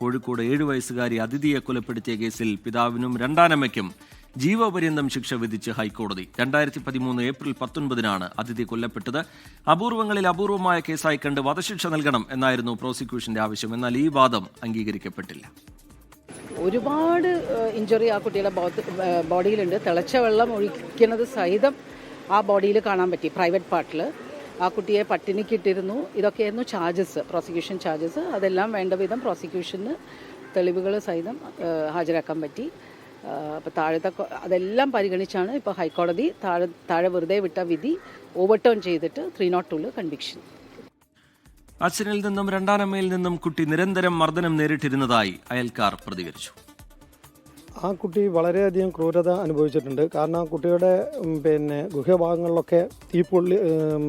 കോഴിക്കോട് ഏഴ് വയസ്സുകാരി അതിഥിയെ കൊലപ്പെടുത്തിയ കേസിൽ പിതാവിനും രണ്ടാനമ്മയ്ക്കും ജീവപര്യന്തം ശിക്ഷ വിധിച്ച് ഹൈക്കോടതി. രണ്ടായിരത്തി പതിമൂന്ന് ഏപ്രിൽ പത്തൊൻപതിനാണ് അതിഥി കൊല്ലപ്പെട്ടത്. അപൂർവങ്ങളിൽ അപൂർവമായ കേസായി കണ്ട് വധശിക്ഷ നൽകണം എന്നായിരുന്നു പ്രോസിക്യൂഷന്റെ ആവശ്യം. എന്നാൽ ഈ വാദം അംഗീകരിക്കപ്പെട്ടില്ല. ഒരുപാട് ഇഞ്ചുറി ആ കുട്ടിയുടെ ബോഡിയിലുണ്ട്. തിളച്ച വെള്ളം ഒഴിക്കുന്നത് സഹിതം ആ ബോഡിയിൽ കാണാൻ പറ്റി പ്രൈവറ്റ് പാർട്ടിൽ ആ കുട്ടിയെ പട്ടിണിക്കിട്ടിരുന്നു. ഇതൊക്കെയായിരുന്നു ചാർജസ് പ്രോസിക്യൂഷൻ ചാർജസ് അതെല്ലാം വേണ്ട വിധം പ്രോസിക്യൂഷന് തെളിവുകൾ സഹിതം ഹാജരാക്കാൻ പറ്റി. അപ്പോൾ താഴത്തെ അതെല്ലാം പരിഗണിച്ചാണ് ഇപ്പോൾ ഹൈക്കോടതി താഴെ താഴെ വെറുതെ വിട്ട വിധി ഓവർടേൺ ചെയ്തിട്ട് ത്രീ നോട്ട് ടൂൽ കൺവിക്ഷൻ അച്ഛനിൽ നിന്നും രണ്ടാനമ്മയിൽ നിന്നും കുട്ടി നിരന്തരം മർദ്ദനം നേരിട്ടിരുന്നതായി അയൽക്കാർ പ്രതികരിച്ചു. ആ കുട്ടി വളരെയധികം ക്രൂരത അനുഭവിച്ചിട്ടുണ്ട്. കാരണം ആ കുട്ടിയുടെ പിന്നെ ഗുഹ്യഭാഗങ്ങളിലൊക്കെ ഈ പൊള്ളി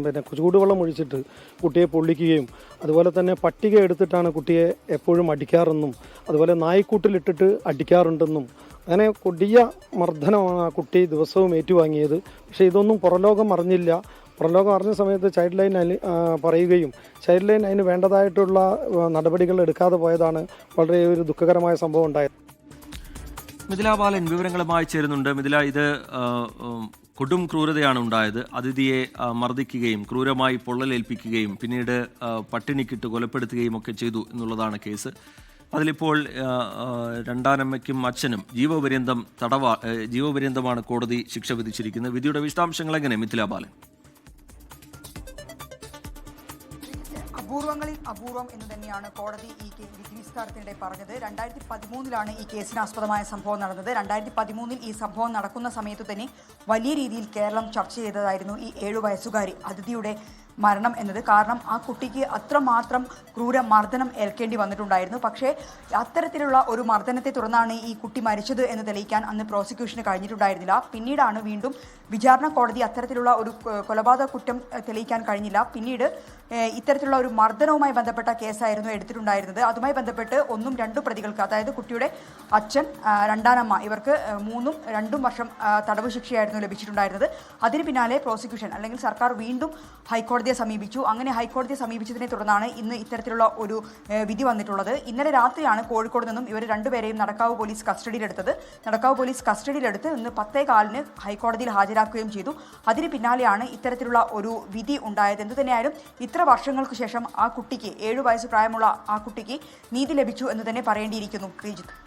പിന്നെ ചൂടുവെള്ളം ഒഴിച്ചിട്ട് കുട്ടിയെ പൊള്ളിക്കുകയും അതുപോലെ തന്നെ പട്ടിക എടുത്തിട്ടാണ് കുട്ടിയെ എപ്പോഴും അടിക്കാറെന്നും അതുപോലെ നായ്ക്കൂട്ടിലിട്ടിട്ട് അടിക്കാറുണ്ടെന്നും അങ്ങനെ കൊടിയ മർദ്ദനമാണ് ആ കുട്ടി ദിവസവും ഏറ്റുവാങ്ങിയത്. പക്ഷേ ഇതൊന്നും പുറലോകം അറിഞ്ഞില്ല. പുറലോകം അറിഞ്ഞ സമയത്ത് ചൈൽഡ് ലൈൻ അനു പറയുകയും ചൈൽഡ് ലൈൻ അതിന് വേണ്ടതായിട്ടുള്ള നടപടികൾ എടുക്കാതെ പോയതാണ് വളരെ ഒരു ദുഃഖകരമായ സംഭവം ഉണ്ടായത്. മിഥില ബാലൻ വിവരങ്ങളുമായി ചേരുന്നുണ്ട്. മിഥില ഇത് കൊടും ക്രൂരതയാണ് ഉണ്ടായത്. അതിഥിയെ മർദ്ദിക്കുകയും ക്രൂരമായി പൊള്ളലേൽപ്പിക്കുകയും പിന്നീട് പട്ടിണിക്കിട്ട് കൊലപ്പെടുത്തുകയും ഒക്കെ ചെയ്തു എന്നുള്ളതാണ് കേസ്. അതിലിപ്പോൾ രണ്ടാനമ്മയ്ക്കും അച്ഛനും ജീവപര്യന്തം തടവ ജീവപര്യന്തമാണ് കോടതി ശിക്ഷ വിധിച്ചിരിക്കുന്നത്. വിധിയുടെ വിശദാംശങ്ങൾ എങ്ങനെ മിഥില ബാലൻ? അപൂർവങ്ങളിൽ അപൂർവം എന്ന് തന്നെയാണ് കോടതി ഈ കേ- വിധി വിസ്താരത്തിനിടെ പറഞ്ഞത്. രണ്ടായിരത്തി പതിമൂന്നിലാണ് ഈ കേസിനാസ്പദമായ സംഭവം നടന്നത്. രണ്ടായിരത്തി പതിമൂന്നിൽ ഈ സംഭവം നടക്കുന്ന സമയത്ത് തന്നെ വലിയ രീതിയിൽ കേരളം ചർച്ച ചെയ്തതായിരുന്നു ഈ ഏഴു വയസ്സുകാരി അതിഥിയുടെ മരണം എന്നത്. കാരണം ആ കുട്ടിക്ക് അത്രമാത്രം ക്രൂര മർദ്ദനം ഏൽക്കേണ്ടി വന്നിട്ടുണ്ടായിരുന്നു. പക്ഷേ അത്തരത്തിലുള്ള ഒരു മർദ്ദനത്തെ തുടർന്നാണ് ഈ കുട്ടി മരിച്ചത് എന്ന് തെളിയിക്കാൻ അന്ന് പ്രോസിക്യൂഷന് കഴിഞ്ഞിട്ടുണ്ടായിരുന്നില്ല. പിന്നീടാണ് വീണ്ടും വിചാരണ കോടതി അത്തരത്തിലുള്ള ഒരു കൊലപാതക കുറ്റം തെളിയിക്കാൻ കഴിഞ്ഞില്ല. പിന്നീട് ഇത്തരത്തിലുള്ള ഒരു മർദ്ദനവുമായി ബന്ധപ്പെട്ട കേസായിരുന്നു എടുത്തിട്ടുണ്ടായിരുന്നത്. അതുമായി ബന്ധപ്പെട്ട് ഒന്നും രണ്ടും പ്രതികൾക്ക് അതായത് കുട്ടിയുടെ അച്ഛൻ രണ്ടാനമ്മ ഇവർക്ക് മൂന്നും രണ്ടും വർഷം തടവ് ശിക്ഷയായിരുന്നു ലഭിച്ചിട്ടുണ്ടായിരുന്നത്. അതിന് പിന്നാലെ പ്രോസിക്യൂഷൻ അല്ലെങ്കിൽ സർക്കാർ വീണ്ടും ഹൈക്കോടതിയെ സമീപിച്ചു. അങ്ങനെ ഹൈക്കോടതിയെ സമീപിച്ചതിനെ തുടർന്നാണ് ഇന്ന് ഇത്തരത്തിലുള്ള ഒരു വിധി വന്നിട്ടുള്ളത്. ഇന്നലെ രാത്രിയാണ് കോഴിക്കോട് നിന്നും ഇവർ രണ്ടുപേരെയും നടക്കാവ് പോലീസ് കസ്റ്റഡിയിലെടുത്തത്. നടക്കാവ് പോലീസ് കസ്റ്റഡിയിലെടുത്ത് ഇന്ന് പത്തേ കാലിന് ഹൈക്കോടതിയിൽ ഹാജരാക്കുകയും ചെയ്തു. അതിന് പിന്നാലെയാണ് ഇത്തരത്തിലുള്ള ഒരു വിധി ഉണ്ടായത്. എന്തു തന്നെയായാലും ഇത്ര വർഷങ്ങൾക്ക് ശേഷം ആ കുട്ടിക്ക് ഏഴു വയസ്സ് പ്രായമുള്ള ആ കുട്ടിക്ക് നീതി ലഭിച്ചു എന്ന് തന്നെ പറയേണ്ടിയിരിക്കുന്നു. ശ്രീജിത്ത്